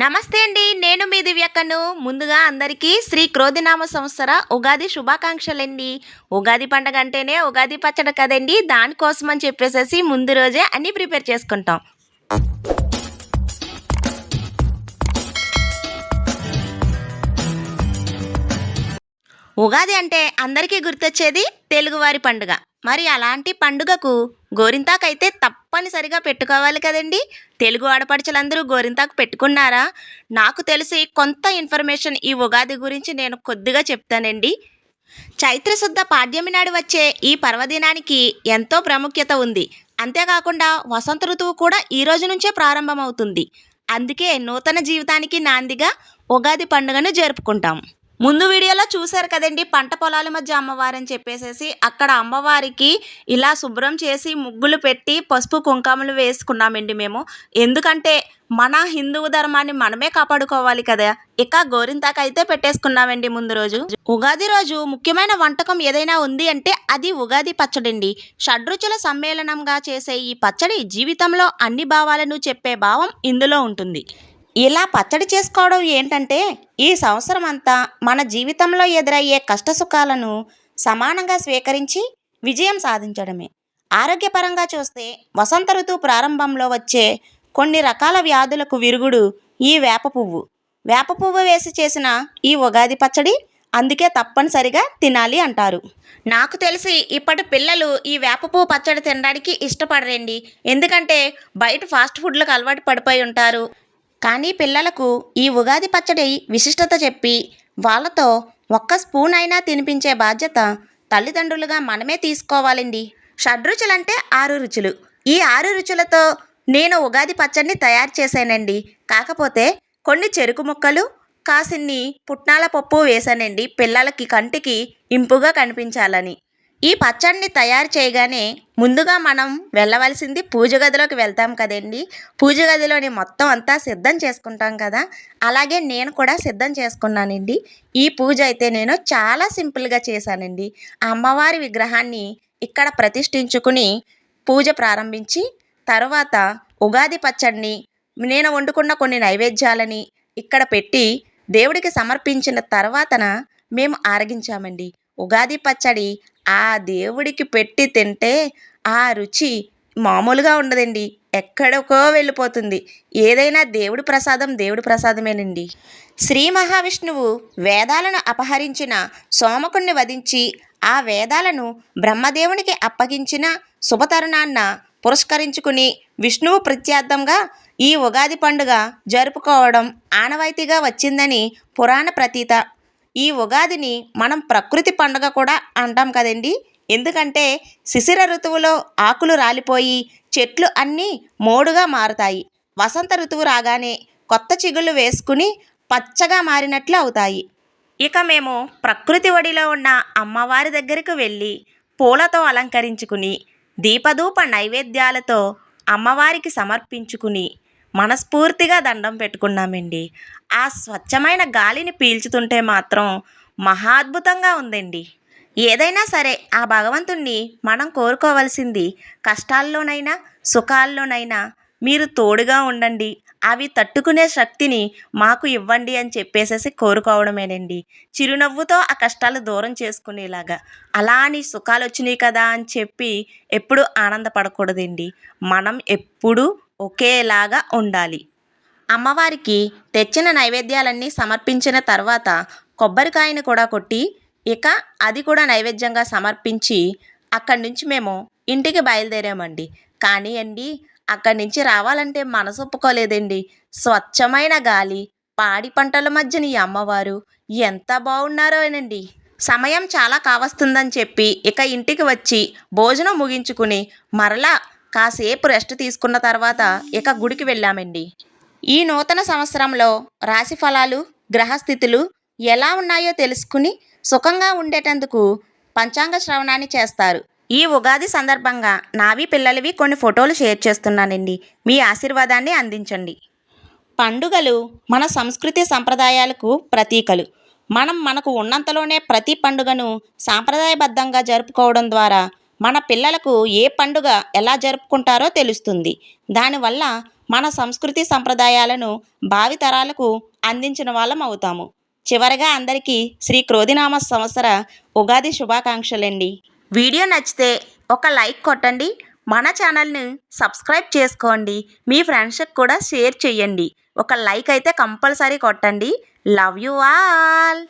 నమస్తే అండి నేను మీ దివ్యక్కను ముందుగా అందరికీ శ్రీ క్రోధినామ సంవత్సర ఉగాది శుభాకాంక్షలండి. ఉగాది పండగ అంటేనే ఉగాది పచ్చడి కదండి దానికోసం అని చెప్పేసేసి ముందు రోజే అన్నీ ప్రిపేర్ చేసుకుంటాం. ఉగాది అంటే అందరికీ గుర్తొచ్చేది తెలుగువారి పండుగ. మరి అలాంటి పండుగకు గోరింతాకైతే తప్పనిసరిగా పెట్టుకోవాలి కదండి. తెలుగు ఆడపడుచులందరూ గోరింతాకు పెట్టుకున్నారా? నాకు తెలిసి కొంత ఇన్ఫర్మేషన్ ఈ ఉగాది గురించి నేను కొద్దిగా చెప్తానండి. చైత్రశుద్ధ పాడ్యమి నాడు వచ్చే ఈ పర్వదినానికి ఎంతో ప్రాముఖ్యత ఉంది. అంతేకాకుండా వసంత ఋతువు కూడా ఈ రోజు నుంచే ప్రారంభమవుతుంది. అందుకే నూతన జీవితానికి నాందిగా ఉగాది పండుగను జరుపుకుంటాం. ముందు వీడియోలో చూశారు కదండి పంట పొలాల మధ్య అమ్మవారని చెప్పేసేసి అక్కడ అమ్మవారికి ఇలా శుభ్రం చేసి ముగ్గులు పెట్టి పసుపు కుంకుమలు వేసుకున్నామండి మేము. ఎందుకంటే మన హిందువు ధర్మాన్ని మనమే కాపాడుకోవాలి కదా. ఇక గోరింతాకు అయితే పెట్టేసుకున్నామండి ముందు రోజు. ఉగాది రోజు ముఖ్యమైన వంటకం ఏదైనా ఉంది అంటే అది ఉగాది పచ్చడండి. షడ్రుచుల సమ్మేళనంగా చేసే ఈ పచ్చడి జీవితంలో అన్ని భావాలను చెప్పే భావం ఇందులో ఉంటుంది. ఇలా పచ్చడి చేసుకోవడం ఏంటంటే ఈ సంవత్సరం అంతా మన జీవితంలో ఎదురయ్యే కష్టసుఖాలను సమానంగా స్వీకరించి విజయం సాధించడమే. ఆరోగ్యపరంగా చూస్తే వసంత ఋతువు ప్రారంభంలో వచ్చే కొన్ని రకాల వ్యాధులకు విరుగుడు ఈ వేప పువ్వు. వేప పువ్వు వేసి చేసిన ఈ ఉగాది పచ్చడి అందుకే తప్పనిసరిగా తినాలి అంటారు. నాకు తెలిసి ఇప్పటి పిల్లలు ఈ వేప పువ్వు పచ్చడి తినడానికి ఇష్టపడరండి. ఎందుకంటే బయట ఫాస్ట్ ఫుడ్లకు అలవాటు పడిపోయి ఉంటారు. కానీ పిల్లలకు ఈ ఉగాది పచ్చడి విశిష్టత చెప్పి వాళ్ళతో ఒక్క స్పూన్ అయినా తినిపించే బాధ్యత తల్లిదండ్రులుగా మనమే తీసుకోవాలండి. షడ్రుచులంటే ఆరు రుచులు. ఈ ఆరు రుచులతో నేను ఉగాది పచ్చడిని తయారు చేశానండి. కాకపోతే కొన్ని చెరుకు ముక్కలు కాసిన్ని పుట్నాల పప్పు వేశానండి. పిల్లలకి కంటికి ఇంపుగా కనిపించాలని. ఈ పచ్చడిని తయారు చేయగానే ముందుగా మనం వెళ్ళవలసింది పూజ గదిలోకి వెళ్తాం కదండి. పూజ గదిలోని మొత్తం అంతా సిద్ధం చేసుకుంటాం కదా. అలాగే నేను కూడా సిద్ధం చేసుకున్నానండి. ఈ పూజ అయితే నేను చాలా సింపుల్గా చేశానండి. అమ్మవారి విగ్రహాన్ని ఇక్కడ ప్రతిష్ఠించుకుని పూజ ప్రారంభించి తర్వాత ఉగాది పచ్చడిని నేను వండుకున్న కొన్ని నైవేద్యాలని ఇక్కడ పెట్టి దేవుడికి సమర్పించిన తర్వాతన మేము ఆరగించామండి. ఉగాది పచ్చడి ఆ దేవుడికి పెట్టి తింటే ఆ రుచి మామూలుగా ఉండదండి. ఎక్కడికో వెళ్ళిపోతుంది. ఏదైనా దేవుడి ప్రసాదం దేవుడి ప్రసాదమేనండి. శ్రీ మహావిష్ణువు వేదాలను అపహరించిన సోమకుణ్ణి వధించి ఆ వేదాలను బ్రహ్మదేవునికి అప్పగించిన శుభతరుణాన్న పురస్కరించుకుని విష్ణువు ప్రత్యార్థంగా ఈ ఉగాది పండుగ జరుపుకోవడం ఆనవాయితీగా వచ్చిందని పురాణ ప్రతీత ఈ ఉగాదిని మనం ప్రకృతి పండుగ కూడా అంటాం కదండి. ఎందుకంటే శిశిర ఋతువులో ఆకులు రాలిపోయి చెట్లు అన్నీ మోడుగా మారుతాయి. వసంత ఋతువు రాగానే కొత్త చిగుళ్ళు వేసుకుని పచ్చగా మారినట్లు అవుతాయి. ఇక మేము ప్రకృతి ఒడిలో ఉన్న అమ్మవారి దగ్గరకు వెళ్ళి పూలతో అలంకరించుకుని దీపధూప నైవేద్యాలతో అమ్మవారికి సమర్పించుకుని మనస్ఫూర్తిగా దండం పెట్టుకున్నామండి. ఆ స్వచ్ఛమైన గాలిని పీల్చుతుంటే మాత్రం మహాద్భుతంగా ఉందండి. ఏదైనా సరే ఆ భగవంతుణ్ణి మనం కోరుకోవలసింది కష్టాల్లోనైనా సుఖాల్లోనైనా మీరు తోడుగా ఉండండి. అవి తట్టుకునే శక్తిని మాకు ఇవ్వండి అని చెప్పేసేసి కోరుకోవడమేనండి. చిరునవ్వుతో ఆ కష్టాలు దూరం చేసుకునేలాగా. అలా నీ సుఖాలు వచ్చినాయి కదా అని చెప్పి ఎప్పుడు ఆనందపడకూడదండి. మనం ఎప్పుడూ ఒకేలాగా ఉండాలి. అమ్మవారికి తెచ్చిన నైవేద్యాలన్నీ సమర్పించిన తర్వాత కొబ్బరికాయను కూడా కొట్టి ఇక అది కూడా నైవేద్యంగా సమర్పించి అక్కడి నుంచి మేము ఇంటికి బయలుదేరామండి. కానీ అండి అక్కడి నుంచి రావాలంటే మనసు ఒప్పుకోలేదండి. స్వచ్ఛమైన గాలి పాడి పంటల మధ్యన ఈ అమ్మవారు ఎంత బాగున్నారోనండి సమయం చాలా కావస్తుందని చెప్పి ఇక ఇంటికి వచ్చి భోజనం ముగించుకుని మరలా కాసేపు రెస్ట్ తీసుకున్న తర్వాత ఇక గుడికి వెళ్ళామండి. ఈ నూతన సంవత్సరంలో రాశి ఫలాలు గ్రహస్థితులు ఎలా ఉన్నాయో తెలుసుకుని సుఖంగా ఉండేటందుకు పంచాంగ శ్రవణాన్ని చేస్తారు. ఈ ఉగాది సందర్భంగా నావి పిల్లలవి కొన్ని ఫోటోలు షేర్ చేస్తున్నానండి. మీ ఆశీర్వాదాన్ని అందించండి. పండుగలు మన సంస్కృతి సంప్రదాయాలకు ప్రతీకలు. మనం మనకు ఉన్నంతలోనే ప్రతి పండుగను సాంప్రదాయబద్ధంగా జరుపుకోవడం ద్వారా మన పిల్లలకు ఏ పండుగ ఎలా జరుపుకుంటారో తెలుస్తుంది. దానివల్ల మన సంస్కృతి సంప్రదాయాలను భావితరాలకు అందించిన వాళ్ళం అవుతాము. చివరగా అందరికీ శ్రీ క్రోధినామ సంవత్సర ఉగాది శుభాకాంక్షలండి. వీడియో నచ్చితే ఒక లైక్ కొట్టండి. మన ఛానల్ని సబ్స్క్రైబ్ చేసుకోండి. మీ ఫ్రెండ్స్కి కూడా షేర్ చేయండి. ఒక లైక్ అయితే కంపల్సరీ కొట్టండి. Love you all!